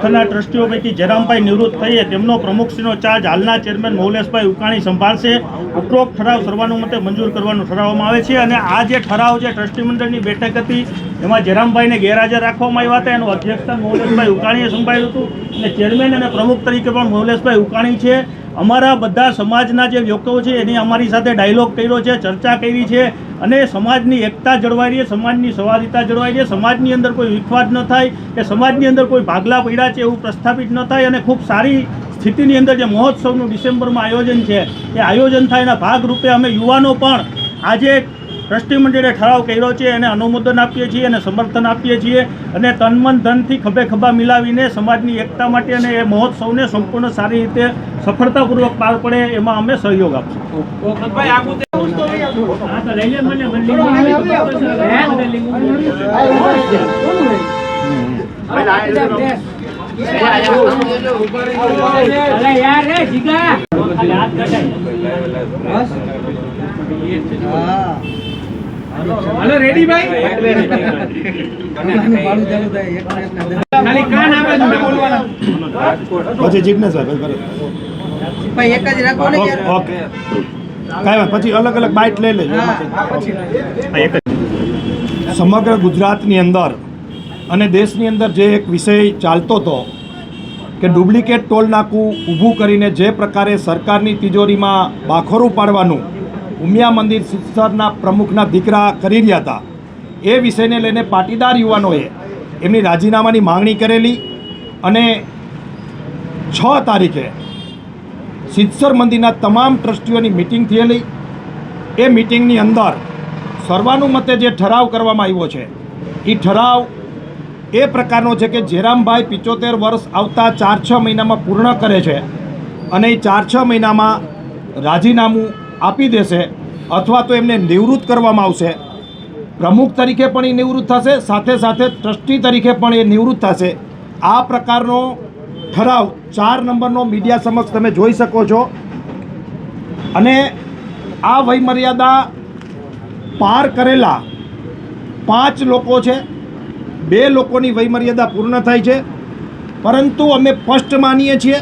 થનાર ટ્રસ્ટીઓ પૈકી જયરામભાઈ નિવૃત્ત થઈએ, તેમનો પ્રમુખશ્રીનો ચાર્જ હાલના ચેરમેન મૌલેશભાઈ ઉકાણી સંભાળશે. ઉપરોક્ત ઠરાવ સર્વાનુમતે મંજૂર કરવાનું ઠરાવવામાં આવે છે અને આ જે ઠરાવ છે ટ્રસ્ટી મંડળની બેઠક હતી, એમાં જયરામભાઈને ગેરહાજર રાખવામાં આવ્યા હતા. એનું અધ્યક્ષસ્થાન મૌલેશભાઈ ઉકાણીએ સંભાળ્યું હતું અને ચેરમેન અને પ્રમુખ તરીકે પણ મૌલેશભાઈ ઉકાણી છે. અમારા બધા સમાજના જે લોકો છે, એની અમારી સાથે ડાયલોગ કર્યો છે, ચર્ચા કરી છે. અને સમાજની એકતા જળવાઈ રહે સમાજની સંવાદિતા જળવાઈ રહે સમાજની અંદર કોઈ વિખવાદ ન થાય, કે સમાજની અંદર કોઈ ભાગલા પડ્યા છે એવું પ્રસ્થાપિત ન થાય અને ખૂબ સારી સ્થિતિની અંદર જે મહોત્સવનું ડિસેમ્બરમાં આયોજન છે, એ આયોજન થાય એના ભાગરૂપે અમે યુવાનો પણ આજે ટ્રસ્ટી મંડળે ઠરાવ કર્યો છે એને અનુમોદન આપીએ છીએ અને સમર્થન આપીએ છીએ અને તનમન ધનથી ખભે ખભા મિલાવીને સમાજની એકતા માટે અને એ મહોત્સવને સંપૂર્ણ સારી રીતે સફળતાપૂર્વક પાર પડે એમાં અમે સહયોગ આપશું. ભાઈ આગુ તે હા તો લઈ લે મને મને લીંબુ અરે યાર રે જીગા હાલો રેડી ભાઈ ખાલી કાન આવે છે મેં બોલવાના પછી જિજ્ઞેશભાઈ ભાઈ એક જ રાખો ને ઓકે યાર ઓકે કાંઈ પછી અલગ અલગ બાઇટ લઈ લેજો સમગ્ર ગુજરાતની અંદર અને દેશની અંદર જે એક વિષય ચાલતો હતો કે ડુપ્લિકેટ ટોલ નાકું ઊભું કરીને જે પ્રકારે સરકારની તિજોરીમાં બાખોરું પાડવાનું ઉમિયા મંદિર સિત્સરના પ્રમુખના દીકરા કરી રહ્યા હતા એ વિષયને લઈને પાટીદાર યુવાનોએ એમની રાજીનામાની માંગણી કરેલી અને છ તારીખે સિત્સર મંદિરના તમામ ટ્રસ્ટીઓની મિટિંગ થયેલી. એ મિટિંગની અંદર સર્વાનુમતે જે ઠરાવ કરવામાં આવ્યો છે એ ઠરાવ એ પ્રકારનો છે કે જેરામભાઈ પિચોતેર વર્ષ આવતા ચાર છ મહિનામાં પૂર્ણ કરે છે અને એ ચાર છ મહિનામાં રાજીનામું આપી દેશે અથવા તો એમને નિવૃત્ત કરવામાં આવશે. પ્રમુખ તરીકે પણ એ નિવૃત્ત થશે, સાથે સાથે ટ્રસ્ટી તરીકે પણ એ નિવૃત્ત થશે. આ પ્રકારનો ઠરાવ ચાર નંબરનો મીડિયા સમક્ષ તમે જોઈ શકો છો. અને આ વયમર્યાદા પાર કરેલા પાંચ લોકો છે. બે લોકોની વયમર્યાદા પૂર્ણ થાય છે. પરંતુ અમે સ્પષ્ટ માનીએ છીએ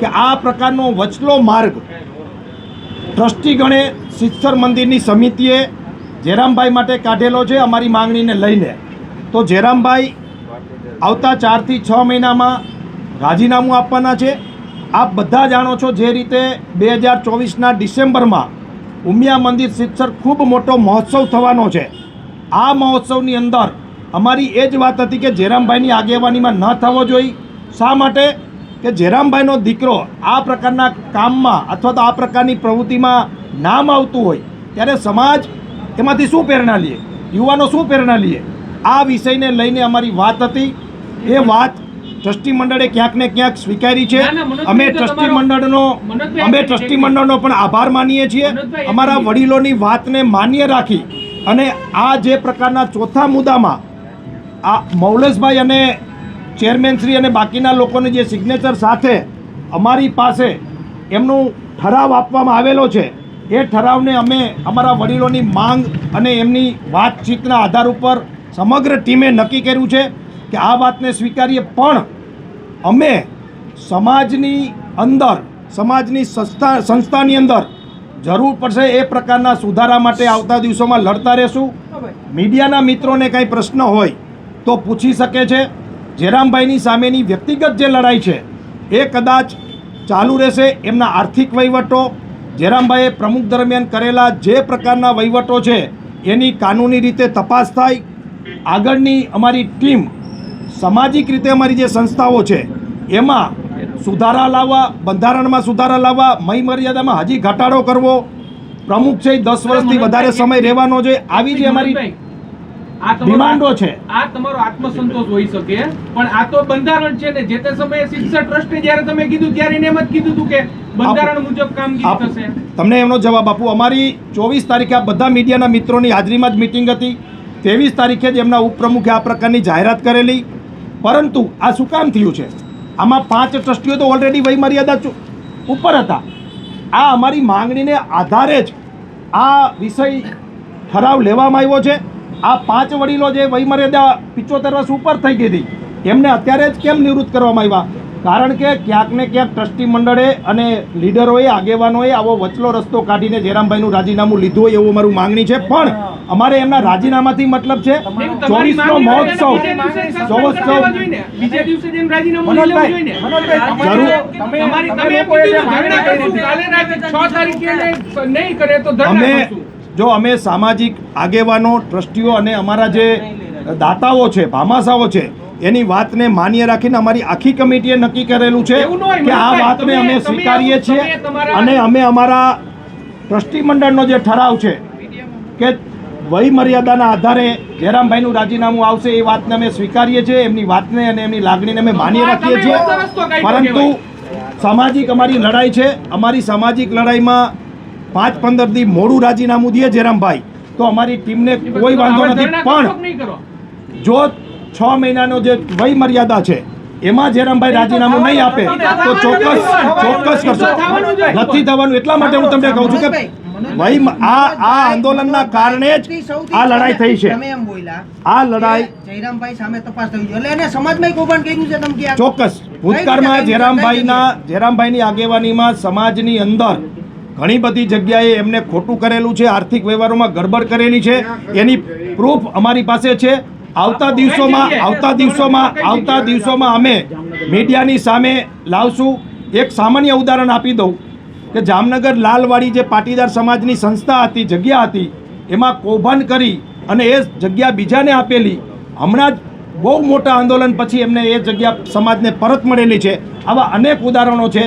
કે આ પ્રકારનો વચલો માર્ગ ટ્રસ્ટીગણે સિત્સર મંદિરની સમિતિએ જેરામભાઈ માટે કાઢેલો છે અમારી માંગણીને લઈને. તો જેરામભાઈ આવતા ચારથી છ મહિનામાં રાજીનામું આપવાના છે. આપ બધા જાણો છો જે રીતે બે હજાર ચોવીસના ડિસેમ્બરમાં ઉમિયા મંદિર સિત્સર ખૂબ મોટો મહોત્સવ થવાનો છે. આ મહોત્સવની અંદર અમારી એ જ વાત હતી કે જેરામભાઈની આગેવાનીમાં ન થવો જોઈએ. શા માટે? કે જેરામભાઈનો દીકરો આ પ્રકારના કામમાં અથવા તો આ પ્રકારની પ્રવૃત્તિમાં નામ આવતું હોય, ત્યારે સમાજ એમાંથી શું પ્રેરણા લે? યુવાનો શું પ્રેરણા લે? આ વિષયને લઈને અમારી વાત હતી. એ વાત ટ્રસ્ટી મંડળે ક્યાંક ને ક્યાંક સ્વીકારી છે. અમે ટ્રસ્ટી મંડળનો અમે ટ્રસ્ટી મંડળનો પણ આભાર માનીએ છીએ. અમારા વડીલોની વાતને માન્ય રાખી અને આ જે પ્રકારના ચોથા મુદ્દામાં આ મૌલેશભાઈ અને ચેરમેનશ્રી અને બાકીના લોકોની જે સિગ્નેચર સાથે અમારી પાસે એમનું ઠરાવ આપવામાં આવેલો છે એ ઠરાવને અમે અમારા વડીલોની માંગ અને એમની વાતચીતના આધાર ઉપર સમગ્ર ટીમે નક્કી કર્યું છે કે આ વાતને સ્વીકારીએ પણ અમે સમાજની અંદર, સમાજની સંસ્થા, સંસ્થાની અંદર જરૂર પડશે એ પ્રકારના સુધારા માટે આવતા દિવસોમાં લડતા રહેશું. મીડિયાના મિત્રોને કાંઈ પ્રશ્ન હોય તો પૂછી શકે છે. જેરામભાઈની સામેની વ્યક્તિગત જે લડાઈ છે એ કદાચ ચાલુ રહેશે એમના આર્થિક વહીવટો. જેરામભાઈએ પ્રમુખ દરમિયાન કરેલા જે પ્રકારના વહીવટો છે એની કાનૂની રીતે તપાસ થાય. આગળની અમારી ટીમ સામાજિક રીતે અમારી જે સંસ્થાઓ છે એમાં સુધારા લાવવા બંધારણમાં સુધારા લાવવા મય મર્યાદામાં હજી ઘટાડો કરવો પ્રમુખ છે દસ વર્ષથી વધારે સમય રહેવાનો છે આવી જે અમારી ડિમાન્ડો છે. આ તમારો આત્મસંતોષ હોઈ શકે પણ આ તો બંધારણ છે ને જે તે સમયે શિક્ષણ ટ્રસ્ટે જ્યારે તમે કીધું ત્યારે એને એમ જ કીધું હતું કે બંધારણ મુજબ કામગીરી થશે. તમને એમનો જવાબ આપું. અમારી ચોવીસ તારીખે આ બધા મીડિયાના મિત્રોની હાજરીમાં જ મિટિંગ હતી. ત્રેવીસ તારીખે જ એમના ઉપપ્રમુખે આ પ્રકારની જાહેરાત કરેલી. પરંતુ આ શું કામ થયું છે? આમાં પાંચ ટ્રસ્ટીઓ તો ઓલરેડી વયમર્યાદા ઉપર હતા. આ અમારી માંગણીને આધારે જ આ વિષય ઠરાવ લેવામાં આવ્યો છે. આ પાંચ વડીલો જે વયમર્યાદા પિચોતેર વર્ષ ઉપર થઈ ગઈ હતી એમને અત્યારે જ કેમ નિવૃત્ત કરવામાં આવ્યા? કારણ કે ક્યાંક ને ક્યાંક ટ્રસ્ટી મંડળે અને લીડરોએ, આગેવાનોએ આવો વચલો રસ્તો કાઢીને જયરામભાઈનું રાજીનામું લીધું હોય એવું મારું માંગણી છે. પણ અમારે એમના રાજીનામાથી મતલબ છે ચોવીસનો મહોત્સવ. હોય ને બીજે દિવસે રાજીનામું લેવું જોઈએ જરૂર. અમે જો અમે સામાજિક આગેવાનો ટ્રસ્ટીઓ અને અમારા જે દાતાઓ છે ભામાસાઓ છે એની વાતને માન્ય રાખીને અમારી આખી કમિટીએ નક્કી કરેલું છે કે આ વાતને અમે સ્વીકારીએ છીએ અને અમે અમારા ટ્રસ્ટી મંડળનો જે ઠરાવ છે કે વય મર્યાદાના આધારે જયરામભાઈનું રાજીનામું આવશે એ વાતને અમે સ્વીકારીએ છીએ એમની વાતને અને એમની લાગણીને અમે માન્ય રાખીએ છીએ. પરંતુ સામાજિક અમારી લડાઈ છે. અમારી સામાજિક લડાઈમાં પાંચ પંદર દી મોડું રાજીનામું દે જયરામભાઈ. તો અમારી ટીમને કોઈ વાંધો નથી. પણ જો છ મહિનાનો જે વય મર્યાદા છે એમાં જયરામભાઈ રાજીનામું નહીં આપે. તો ચોક્કસ ચોક્કસ કરશો. નથી થવાનું. એટલા માટે હું તમને કહું છું કે મ- આ આ આંદોલનના કારણે જ આ લડાઈ થઈ છે. તમે એમ બોલ્યા. આ લડાઈ જયરામભાઈ સામે તપાસ થવી જોઈએ. એટલે એને સમાજમાં કૌભાંડ કર્યું છે તમે ક્યાં ચોક્કસ. ભૂતકાળમાં જયરામભાઈના જેરામભાઈની આગેવાનીમાં સમાજની અંદર ઘણી બધી જગ્યાએ એમને ખોટું કરેલું છે આર્થિક વ્યવહારોમાં ગડબડ કરેલી છે. એની પ્રૂફ અમારી પાસે છે. આવતા દિવસોમાં આવતા દિવસોમાં આવતા દિવસોમાં અમે મીડિયાની સામે લાવશું. એક સામાન્ય ઉદાહરણ આપી દઉં. કે જામનગર લાલવાડી જે પાટીદાર સમાજની સંસ્થા હતી, જગ્યા હતી, એમાં કૌભાંડ કરી અને એ જગ્યા બીજાને આપેલી. હમણાં જ બહુ મોટા આંદોલન પછી એમને એ જગ્યા સમાજને પરત મળેલી છે. આવા અનેક ઉદાહરણો છે.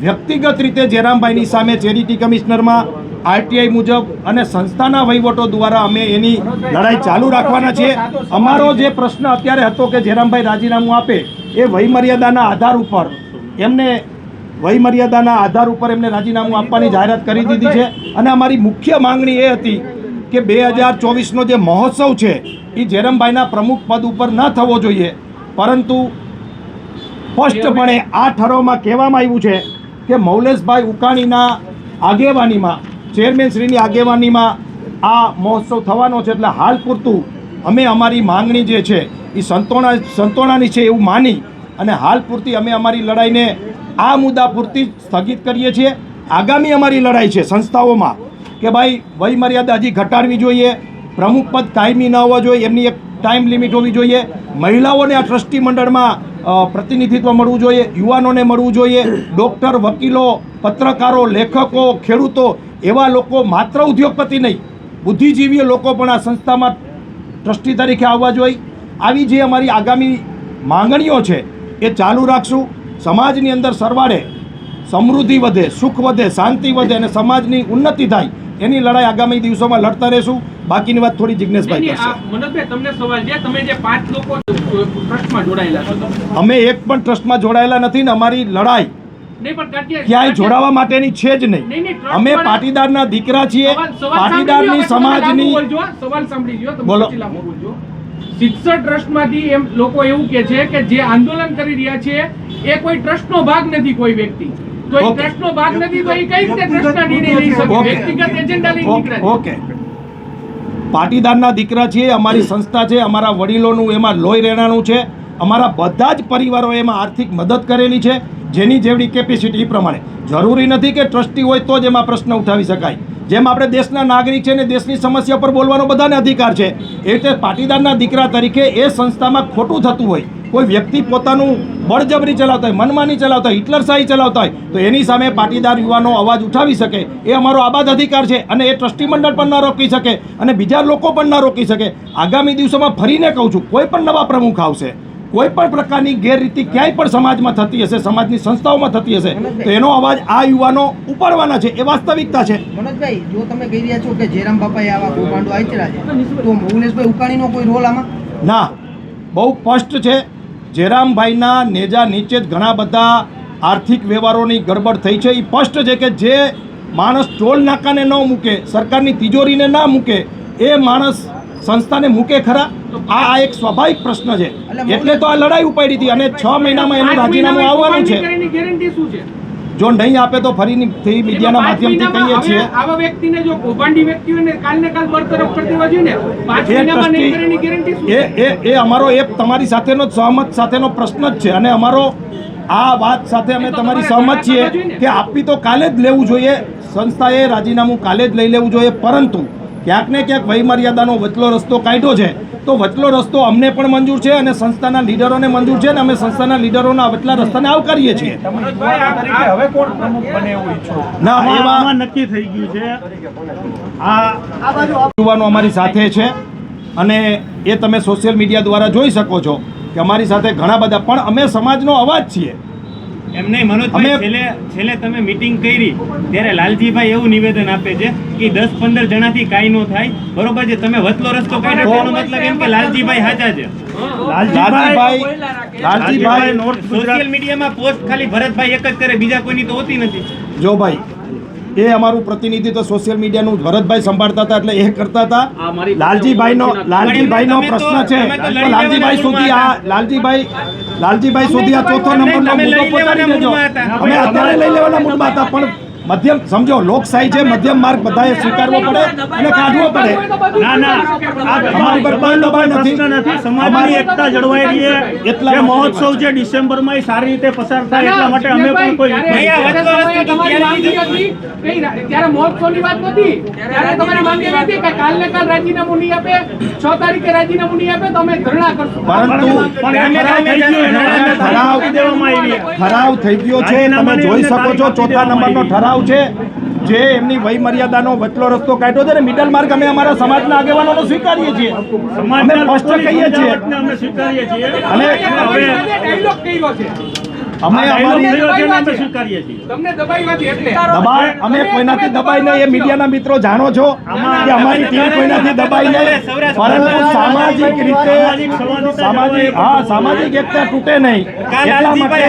વ્યક્તિગત રીતે જયરામભાઈની સામે ચેરિટી કમિશનરમાં આરટીઆઈ મુજબ અને સંસ્થાના વહીવટો દ્વારા અમે એની લડાઈ ચાલુ રાખવાના છીએ. અમારો જે પ્રશ્ન અત્યારે હતો કે જયરામભાઈ રાજીનામું આપે, એ વયમર્યાદાના આધાર ઉપર એમને વયમર્યાદાના આધાર ઉપર એમને રાજીનામું આપવાની જાહેરાત કરી દીધી છે. અને અમારી મુખ્ય માંગણી એ હતી કે બે હજાર ચોવીસનો જે મહોત્સવ છે, એ જેરમભાઈના પ્રમુખ પદ ઉપર ન થવો જોઈએ. પરંતુ સ્પષ્ટપણે આ ઠરાવમાં કહેવામાં આવ્યું છે કે મૌલેશભાઈ ઉકાણીના આગેવાનીમાં, ચેરમેન શ્રીની આગેવાનીમાં આ મહોત્સવ થવાનો છે. એટલે હાલ પૂરતું અમે અમારી માંગણી જે છે, એ સંતોણા સંતોણાની છે એવું માની અને હાલ પૂરતી અમે અમારી લડાઈને આ મુદ્દા પૂરતી સ્થગિત કરીએ છીએ. આગામી અમારી લડાઈ છે સંસ્થાઓમાં કે ભાઈ વયમર્યાદા હજી ઘટાડવી જોઈએ, પ્રમુખ પદ કાયમી ન હોવા જોઈએ, એમની એક ટાઈમ લિમિટ હોવી જોઈએ. મહિલાઓને આ ટ્રસ્ટી મંડળમાં પ્રતિનિધિત્વ મળવું જોઈએ, યુવાનોને મળવું જોઈએ. ડૉક્ટર, વકીલો, પત્રકારો, લેખકો, ખેડૂતો એવા લોકો માત્ર ઉદ્યોગપતિ નહીં, બુદ્ધિજીવીઓ લોકો પણ આ સંસ્થામાં ટ્રસ્ટી તરીકે આવવા જોઈએ. આવી જે અમારી આગામી માંગણીઓ છે એ ચાલુ રાખશું. સમાજની અંદર સરવાળે સમૃદ્ધિ વધે સુખ વધે શાંતિ વધે અને સમાજની ઉન્નતિ થાય એની લડાઈ આગામી દિવસોમાં લડતા રહેશું. બાકીની વાત થોડી જિજ્ઞેશભાઈ કરશે. તમને સવાલ છે તમે જે પાંચ લોકો ટ્રસ્ટમાં જોડાયેલા અમે એક પણ ટ્રસ્ટમાં જોડાયેલા નથી ને અમારી લડાઈ ક્યાંય જોડાવા માટેની છે જ નહીં, અમે પાટીદારના દીકરા છીએ. પાટીદારની સમાજની સવાલ સાંભળી બોલો. શિક્ષણ ટ્રસ્ટમાંથી એમ લોકો એવું કે છે કે જે આંદોલન કરી રહ્યા છે એ કોઈ ટ્રસ્ટનો ભાગ નથી કોઈ વ્યક્તિ. તો એ ટ્રસ્ટનો ભાગ નથી તો એ કઈ રીતે ટ્રસ્ટના નિર્ણય લઈ શકે? વ્યક્તિગત એજન્ડા લઈને નીકળે ઓકે. પાટીદારના દીકરા છીએ અમારી સંસ્થા છે અમારા વડીલોનું એમાં લોહી રહેણાનું છે અમારા બધા જ પરિવારો એમાં આર્થિક મદદ કરેલી છે જેની જેવડી કેપેસિટી એ પ્રમાણે. જરૂરી નથી કે ટ્રસ્ટી હોય તો જ એમાં પ્રશ્ન ઉઠાવી શકાય. જેમ આપણે દેશના નાગરિક છે ને દેશની સમસ્યા પર બોલવાનો બધાને અધિકાર છે, એ રીતે પાટીદારના દીકરા તરીકે એ સંસ્થામાં ખોટું થતું હોય, કોઈ વ્યક્તિ પોતાનું બળજબરી ચલાવતા હોય, મનમાની ચલાવતા હોય હિટલરશાહી ચલાવતા હોય, તો એની સામે પાટીદાર યુવાનો અવાજ ઉઠાવી શકે, એ અમારો આબાદ અધિકાર છે અને એ ટ્રસ્ટી મંડળ પણ ન રોકી શકે અને બીજા લોકો પણ ન રોકી શકે. આગામી દિવસોમાં ફરીને કહું છું, કોઈ પણ નવા પ્રમુખ આવશે કોઈ પણ પ્રકારની ગેરરીતિ ક્યાંય પણ સમાજમાં થતી હશે સમાજની સંસ્થાઓમાં થતી હશે તો એનો અવાજ આ યુવાનો ઉપાડવાના છે એ વાસ્તવિકતા છે. મનોજભાઈ જો તમે કહી રહ્યા છો કે જયરામ બાપાએ આવા કૌભાંડો આચર્યા છે તો મૌલેશભાઈ ઉકાણીનો કોઈ રોલ આમાં? ના બહુ સ્પષ્ટ છે જયરામભાઈના નેજા નીચે જ ઘણા બધા આર્થિક વ્યવહારોની ગડબડ થઈ છે. એ સ્પષ્ટ છે કે જે માણસ ટોલ નાકાને ન મૂકે સરકારની તિજોરીને ના મૂકે એ માણસ સંસ્થાને મૂકે ખરા? આ આ એક સ્વાભાવિક પ્રશ્ન છે. એટલે તો આ લડાઈ ઉપાડી હતી અને છ મહિનામાં એનું રાજીનામું આવવાનું છે. જો નહીં આપે તો ફરીથી મીડિયાના માધ્યમથી કહીએ છીએ. આવા વ્યક્તિને જો કૌભાંડી વ્યક્તિ હોય કાલ બરતરફ કરી દેવા જોઈએ ને પાંચ એ મહિનામાં નહીં કરે ગેરંટી શું એ એ એ અમારો એ તમારી સાથેનો સહમત સાથેનો પ્રશ્ન જ છે અને અમારો આ વાત સાથે અમે તમારી સહમત છીએ કે આપી તો કાલે જ લેવું જોઈએ. સંસ્થાએ રાજીનામું કાલે જ લઈ લેવું જોઈએ. પરંતુ ક્યાંક ને ક્યાંક વયમર્યાદાનો વચલો રસ્તો કાઢ્યો છે. તો વચલો રસ્તો અમને પણ મંજૂર છે અને સંસ્થાના લીડરોને મંજૂર છે અને અમે સંસ્થાના લીડરોના વચલા રસ્તાને આવકારીએ છીએ. હવે કોણ પ્રમુખ બને એવું ઈચ્છો? ના એવા નક્કી થઈ ગયું છે. આ યુવાનો અમારી સાથે છે અને એ તમે સોશિયલ મીડિયા દ્વારા જોઈ શકો છો કે અમારી સાથે ઘણા બધા પણ અમે સમાજનો અવાજ છીએ. એમ નહીં મનોજભાઈ છેલ્લે છેલ્લે તમે મીટિંગ કરી ત્યારે લાલજીભાઈ એવું નિવેદન આપે છે કે દસ પંદર જણાથી કાંઈ ન થાય. બરોબર છે તમે વતલો રસ્તો કાઢ્યો એનો મતલબ એમ કે લાલજીભાઈ હાજા છે. લાલજીભાઈ લાલજીભાઈ લાલજીભાઈ નોર્થ સોશિયલ મીડિયામાં પોસ્ટ ખાલી ભરતભાઈ એક જ કરે બીજા કોઈની તો હોતી નથી. જો ભાઈ એ અમારું પ્રતિનિધિત્વ સોશિયલ મીડિયાનું ભરતભાઈ સંભાળતા હતા એટલે એ કરતા હતા. લાલજીભાઈનો લાલજીભાઈનો પ્રશ્ન છે. લાલજીભાઈ સુધી આ લાલજીભાઈ લાલજીભાઈ સુધી આ ચોથો નંબરનો મુદ્દો દેજો અમે અત્યારે લઈ લેવાના મૂડમાં હતા. પણ મધ્યમ સમજો લોકશાહી છે મધ્યમ માર્ગ બધાએ સ્વીકારવો પડે અને કાઢવો પડે. ના ના. આ અમારી પર કોઈ દબાણ નથી. નથી. સમાજની એકતા જળવાઈ રહી એટલે મહોત્સવ છે. ડિસેમ્બરમાં એ સારી રીતે પસાર થાય એટલા માટે અમે પણ કોઈ ત્યારે અહીંયા વચલો તમારી માંગણી હતી, કઈ ત્યારે મહોત્સવની વાત નથી ત્યારે તમારી માંગણી હતી કે કાલ કાલ રાજીનામું નહીં આપે છ તારીખે રાજીનામું નહીં આપે તો અમે ધરણા કરશું. પરંતુ ઠરાવ થઈ ગયો એના કારણે દેવામાં આવી ઠરાવ થઈ ગયો છે. તમે જોઈ શકો છો ચોથા નંબરનો દેવામાં ઠરાવ છે જે એમની વય મર્યાદાનો વચલો રસ્તો કાઢ્યો છે ને મિડલ માર્ગ અમે અમારા સમાજના આગેવાનોનો સ્વીકારીએ છીએ. અમે સ્પષ્ટ કહીએ છીએ. અમે સ્વીકારીએ છીએ. અને અમે અમારી અમે સ્વીકારીએ છીએ. તમને દબાવ્યા એટલે. દબાણ અમે કોઈનાથી દબાઈ નહીં એ મીડિયાના મિત્રો જાણો છો કે અમારી ટીમ કોઈનાથી દબાઈ નહીં. પરંતુ સામાજિક રીતે સામાજિક હા સામાજિક એકતા તૂટે નહીં. એટલા માટે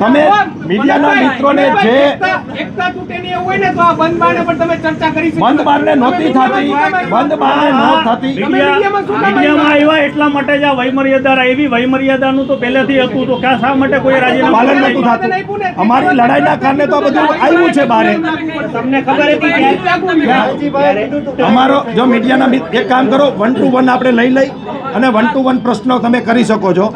તમે મીડિયાના મિત્રોને જે એકતા- તૂટે નહીં એવું હોય ને તો આ બંધ બારણે પણ તમે ચર્ચા કરી શકો. બંધ બારણે નહોતી થતી. બંધ બારણે ન થતી. મીડિયામાં મીડિયામાં આવ્યા એટલા માટે જ આ વયમર્યાદા એવી વયમર્યાદાનું તો પહેલેથી હતું તો ક્યાં શા માટે કોઈ રાજીનામું પાલન નહીં? થતું. અમારી લડાઈના કારણે તો આ બધું આવ્યું છે બારે. તમને ખબર હતી અમારો જો મીડિયાના મિત- એક કામ કરો વન ટુ વન આપણે લઈ લઈ અને વન ટુ વન પ્રશ્નો તમે કરી શકો છો.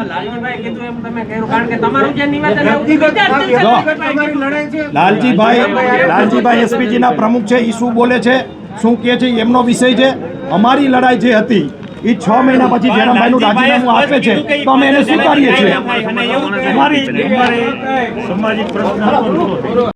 લાલજીભાઈ લાલજીભાઈ એસપીજી ના પ્રમુખ છે એ શું બોલે છે શું કહે છે એ એમનો વિષય છે. અમારી લડાઈ જે હતી એ છ મહિના પછી જયરામભાઈ નું રાજીનામું આપે છે તો અમે એને સ્વીકારીએ છીએ સામાજિક પ્રશ્ન.